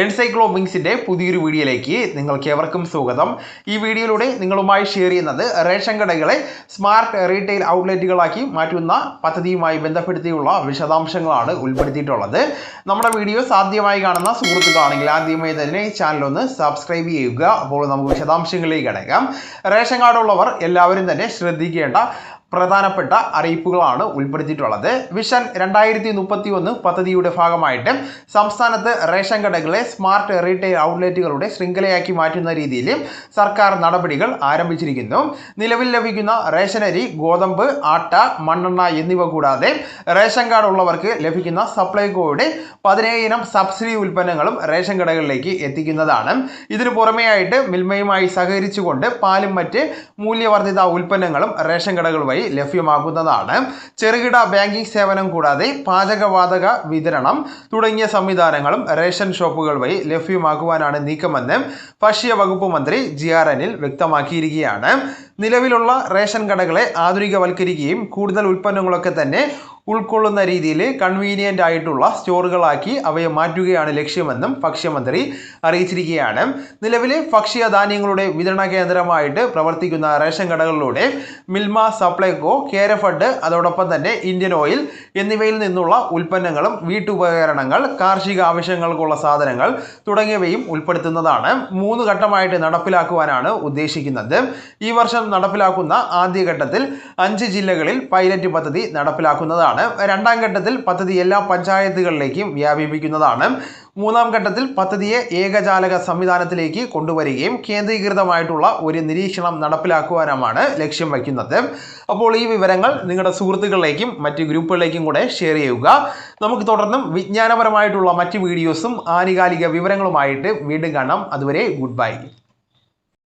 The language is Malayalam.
എൻസൈക്ലോമിങ്സിന്റെ പുതിയൊരു വീഡിയോയിലേക്ക് നിങ്ങൾക്ക് ഏവർക്കും സ്വാഗതം. ഈ വീഡിയോയിലൂടെ നിങ്ങളുമായി ഷെയർ ചെയ്യുന്നത് റേഷൻ കടകളെ സ്മാർട്ട് റീറ്റെയിൽ ഔട്ട്ലെറ്റുകളാക്കി മാറ്റുന്ന പദ്ധതിയുമായി ബന്ധപ്പെടുത്തിയുള്ള വിശദാംശങ്ങളാണ് ഉൾപ്പെടുത്തിയിട്ടുള്ളത്. നമ്മുടെ വീഡിയോ സാധ്യമായി കാണുന്ന സുഹൃത്തുക്കളാണെങ്കിൽ ആദ്യമായി തന്നെ ചാനലൊന്ന് സബ്സ്ക്രൈബ് ചെയ്യുക. അപ്പോൾ നമുക്ക് വിശദാംശങ്ങളിലേക്ക് അടയ്ക്കാം റേഷൻ കാർഡുള്ളവർ എല്ലാവരും തന്നെ ശ്രദ്ധിക്കേണ്ട പ്രധാനപ്പെട്ട അറിയിപ്പുകളാണ് ഉൾപ്പെടുത്തിയിട്ടുള്ളത്. വിഷൻ രണ്ടായിരത്തി മുപ്പത്തി ഒന്ന് പദ്ധതിയുടെ ഭാഗമായിട്ട് സംസ്ഥാനത്ത് റേഷൻ കടകളെ സ്മാർട്ട് റീറ്റെയിൽ ഔട്ട്ലെറ്റുകളുടെ ശൃംഖലയാക്കി മാറ്റുന്ന രീതിയിൽ സർക്കാർ നടപടികൾ ആരംഭിച്ചിരിക്കുന്നു. നിലവിൽ ലഭിക്കുന്ന റേഷനരി ഗോതമ്പ് ആട്ട മണ്ണെണ്ണ എന്നിവ കൂടാതെ റേഷൻ കാർഡ് ഉള്ളവർക്ക് ലഭിക്കുന്ന സപ്ലൈകോയുടെ പതിനേഴ് ഇനം സബ്സിഡി ഉൽപ്പന്നങ്ങളും റേഷൻ കടകളിലേക്ക് എത്തിക്കുന്നതാണ്. ഇതിനു പുറമെയായിട്ട് മിൽമയുമായി സഹകരിച്ചുകൊണ്ട് പാലും മറ്റ് മൂല്യവർദ്ധിത ഉൽപ്പന്നങ്ങളും റേഷൻ കടകൾ വഴി ലഭ്യമാക്കുന്നതാണ് ചെറുകിട ബാങ്കിംഗ് സേവനം കൂടാതെ പാചകവാതക വിതരണം തുടങ്ങിയ സംവിധാനങ്ങളും റേഷൻ ഷോപ്പുകൾ വഴി ലഭ്യമാക്കുവാനാണ് നീക്കമെന്ന് ഭക്ഷ്യ വകുപ്പ് മന്ത്രി ജി ആർ അനിൽ വ്യക്തമാക്കിയിരിക്കുകയാണ്. നിലവിലുള്ള റേഷൻ കടകളെ ആധുനികവൽക്കരിക്കുകയും കൂടുതൽ ഉൽപ്പന്നങ്ങളൊക്കെ തന്നെ ഉൾക്കൊള്ളുന്ന രീതിയിൽ കൺവീനിയന്റ് ആയിട്ടുള്ള സ്റ്റോറുകളാക്കി അവയെ മാറ്റുകയാണ് ലക്ഷ്യമെന്നും ഭക്ഷ്യമന്ത്രി അറിയിച്ചിരിക്കുകയാണ്. നിലവിലെ ഭക്ഷ്യധാന്യങ്ങളുടെ വിതരണ കേന്ദ്രമായിട്ട് പ്രവർത്തിക്കുന്ന റേഷൻ കടകളിലൂടെ മിൽമ സപ്ലൈകോ കേരഫഡ് അതോടൊപ്പം തന്നെ ഇന്ത്യൻ ഓയിൽ എന്നിവയിൽ നിന്നുള്ള ഉൽപ്പന്നങ്ങളും വീട്ടുപകരണങ്ങൾ കാർഷിക ആവശ്യങ്ങൾക്കുള്ള സാധനങ്ങൾ തുടങ്ങിയവയും ഉൾപ്പെടുത്തുന്നതാണ്. മൂന്ന് ഘട്ടമായിട്ട് നടപ്പിലാക്കുവാനാണ് ഉദ്ദേശിക്കുന്നത്. ഈ വർഷം നടപ്പിലാക്കുന്ന ആദ്യഘട്ടത്തിൽ അഞ്ച് ജില്ലകളിൽ പൈലറ്റ് പദ്ധതി നടപ്പിലാക്കുന്നതാണ്. രണ്ടാം ഘട്ടത്തിൽ പദ്ധതി എല്ലാ പഞ്ചായത്തുകളിലേക്കും വ്യാപിപ്പിക്കുന്നതാണ്. മൂന്നാം ഘട്ടത്തിൽ പദ്ധതിയെ ഏകജാലക സംവിധാനത്തിലേക്ക് കൊണ്ടുവരികയും കേന്ദ്രീകൃതമായിട്ടുള്ള ഒരു നിരീക്ഷണം നടപ്പിലാക്കുവാനുമാണ് ലക്ഷ്യം വയ്ക്കുന്നത്. അപ്പോൾ ഈ വിവരങ്ങൾ നിങ്ങളുടെ സുഹൃത്തുക്കളിലേക്കും മറ്റ് ഗ്രൂപ്പുകളിലേക്കും കൂടെ ഷെയർ ചെയ്യുക. നമുക്ക് തുടർന്നും വിജ്ഞാനപരമായിട്ടുള്ള മറ്റ് വീഡിയോസും ആനുകാലിക വിവരങ്ങളുമായിട്ട് വീണ്ടും കാണാം. അതുവരെ ഗുഡ് ബൈ.